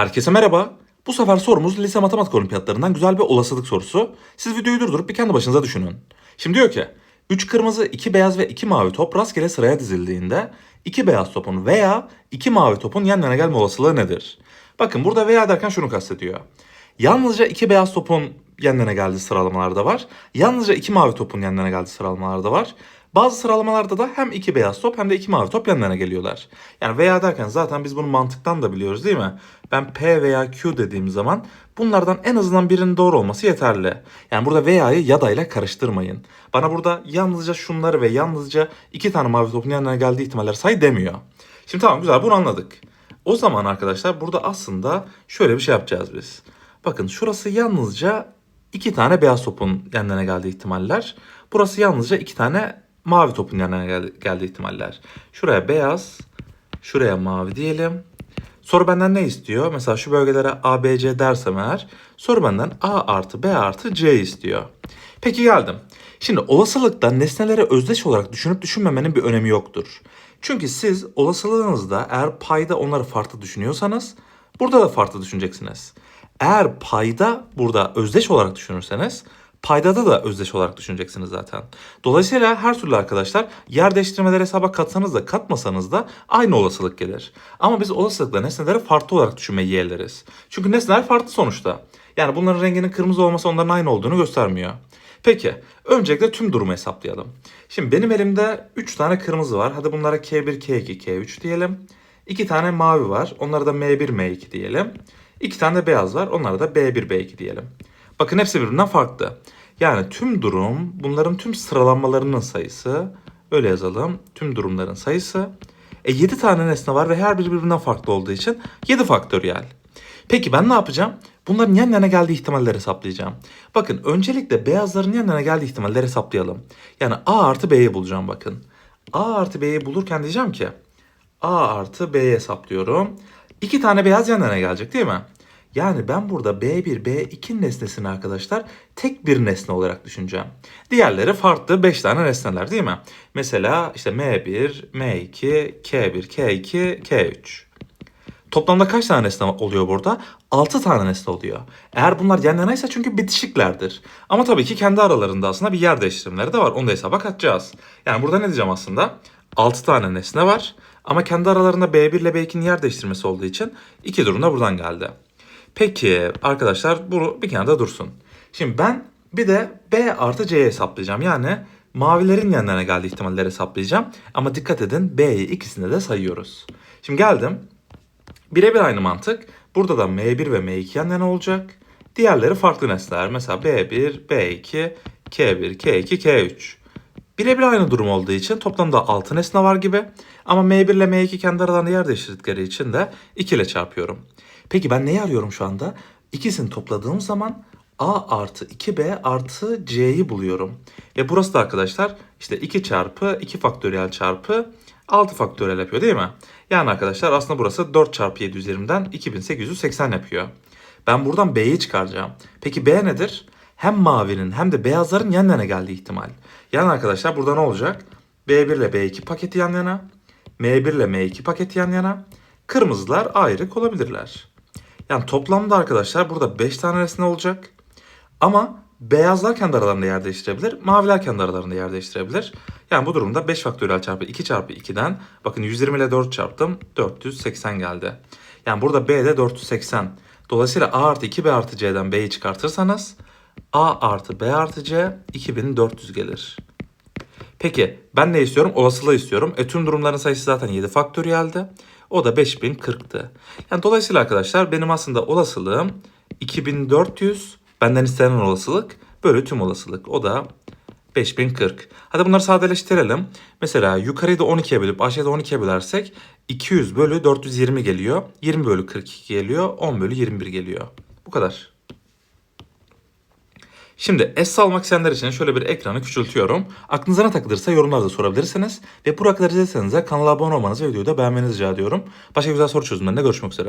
Herkese merhaba. Bu sefer sorumuz lise matematik olimpiyatlarından güzel bir olasılık sorusu. Siz videoyu durdurup bir kendi başınıza düşünün. Şimdi diyor ki 3 kırmızı, 2 beyaz ve 2 mavi top rastgele sıraya dizildiğinde 2 beyaz topun veya 2 mavi topun yan yana gelme olasılığı nedir? Bakın burada veya derken şunu kastediyor. Yalnızca 2 beyaz topun yan yana geldiği sıralamalarda var. Yalnızca 2 mavi topun yan yana geldiği sıralamalarda var. Bazı sıralamalarda da hem iki beyaz top hem de iki mavi top yan yana geliyorlar. Yani veya derken zaten biz bunu mantıktan da biliyoruz değil mi? Ben P veya Q dediğim zaman bunlardan en azından birinin doğru olması yeterli. Yani burada veya'yı ya da ile karıştırmayın. Bana burada yalnızca şunları ve yalnızca iki tane mavi topun yan yana geldiği ihtimaller say demiyor. Şimdi tamam güzel bunu anladık. O zaman arkadaşlar burada aslında şöyle bir şey yapacağız biz. Bakın şurası yalnızca iki tane beyaz topun yan yana geldiği ihtimaller. Burası yalnızca iki tane mavi topun yan yana gel- geldiği ihtimaller. Şuraya beyaz, şuraya mavi diyelim. Soru benden ne istiyor? Mesela şu bölgelere A, B, C dersem eğer soru benden A artı B artı C istiyor. Peki geldim. Şimdi olasılıkta nesneleri özdeş olarak düşünüp düşünmemenin bir önemi yoktur. Çünkü siz olasılığınızda eğer payda onları farklı düşünüyorsanız burada da farklı düşüneceksiniz. Eğer payda burada özdeş olarak düşünürseniz paydada da özdeş olarak düşüneceksiniz zaten. Dolayısıyla her türlü arkadaşlar yer değiştirmeleri hesaba katsanız da katmasanız da aynı olasılık gelir. Ama biz olasılıkla nesneleri farklı olarak düşünmeyi yeğleriz. Çünkü nesneler farklı sonuçta. Yani bunların renginin kırmızı olması onların aynı olduğunu göstermiyor. Peki, öncelikle tüm durumu hesaplayalım. Şimdi benim elimde 3 tane kırmızı var. Hadi bunlara K1, K2, K3 diyelim. 2 tane mavi var. Onlara da M1, M2 diyelim. 2 tane de beyaz var. Onlara da B1, B2 diyelim. Bakın hepsi birbirinden farklı. Yani tüm durum bunların tüm sıralanmalarının sayısı. Öyle yazalım. Tüm durumların sayısı. E 7 tane nesne var ve her biri birbirinden farklı olduğu için 7 faktöriyel. Peki ben ne yapacağım? Bunların yan yana geldiği ihtimalleri hesaplayacağım. Bakın öncelikle beyazların yan yana geldiği ihtimalleri hesaplayalım. Yani A artı B'yi bulacağım bakın. A artı B'yi bulurken diyeceğim ki A artı B'yi hesaplıyorum. İki tane beyaz yan yana gelecek değil mi? Yani ben burada B1, B2 nesnesini arkadaşlar tek bir nesne olarak düşüneceğim. Diğerleri farklı 5 tane nesneler değil mi? Mesela işte M1, M2, K1, K2, K3. Toplamda kaç tane nesne oluyor burada? 6 tane nesne oluyor. Eğer bunlar yan yanaysa çünkü bitişiklerdir. Ama tabii ki kendi aralarında aslında bir yer değiştirmeleri de var. Onu da hesaba katacağız. Yani burada ne diyeceğim aslında? 6 tane nesne var. Ama kendi aralarında B1 ile B2'nin yer değiştirmesi olduğu için iki durum da buradan geldi. Peki arkadaşlar bunu bir kenarda dursun. Şimdi ben bir de B artı C'yi hesaplayacağım. Yani mavilerin yanlarına geldiği ihtimalleri hesaplayacağım. Ama dikkat edin B'yi ikisinde de sayıyoruz. Şimdi geldim. Birebir aynı mantık. Burada da M1 ve M2 yan olacak. Diğerleri farklı nesneler. Mesela B1, B2, K1, K2, K3. Birebir aynı durum olduğu için toplamda 6 nesne var gibi. Ama M1 ile M2 kendi aralarında yer değiştirdikleri için de 2 ile çarpıyorum. Peki ben neyi arıyorum şu anda? İkisini topladığım zaman A artı 2B artı C'yi buluyorum. Ve burası da arkadaşlar işte 2 çarpı 2 faktöriyel çarpı 6 faktöriyel yapıyor değil mi? Yani arkadaşlar aslında burası 4 çarpı 7 üzerimden 2880 yapıyor. Ben buradan B'yi çıkaracağım. Peki B nedir? Hem mavinin hem de beyazların yan yana geldiği ihtimal. Yani arkadaşlar burada ne olacak? B1 ile B2 paketi yan yana. M1 ile M2 paketi yan yana. Kırmızılar ayrı olabilirler. Yani toplamda arkadaşlar burada 5 tane nesne olacak. Ama beyazlar kendi aralarında yer değiştirebilir. Maviler kendi aralarında yer değiştirebilir. Yani bu durumda 5 faktöriyel çarpı 2 çarpı 2'den bakın 120 ile 4 çarptım 480 geldi. Yani burada B de 480. Dolayısıyla A artı 2B artı C'den B'yi çıkartırsanız A artı B artı C 2400 gelir. Peki ben ne istiyorum? Olasılığı istiyorum. E tüm durumların sayısı zaten 7 faktöriyeldi. O da 5040'tı. Yani dolayısıyla arkadaşlar benim aslında olasılığım 2400 benden istenen olasılık bölü tüm olasılık. O da 5040. Hadi bunları sadeleştirelim. Mesela yukarıyı da 12'ye bölüp aşağıda 12'ye bölersek 200 bölü 420 geliyor. 20 bölü 42 geliyor. 10 bölü 21 geliyor. Bu kadar. Şimdi S almak isteyenler için şöyle bir ekranı küçültüyorum. Aklınıza ne takılırsa yorumlarda sorabilirsiniz. Ve bu kadar izlediyseniz de kanala abone olmanızı ve videoyu da beğenmenizi rica ediyorum. Başka güzel soru çözümlerinde görüşmek üzere.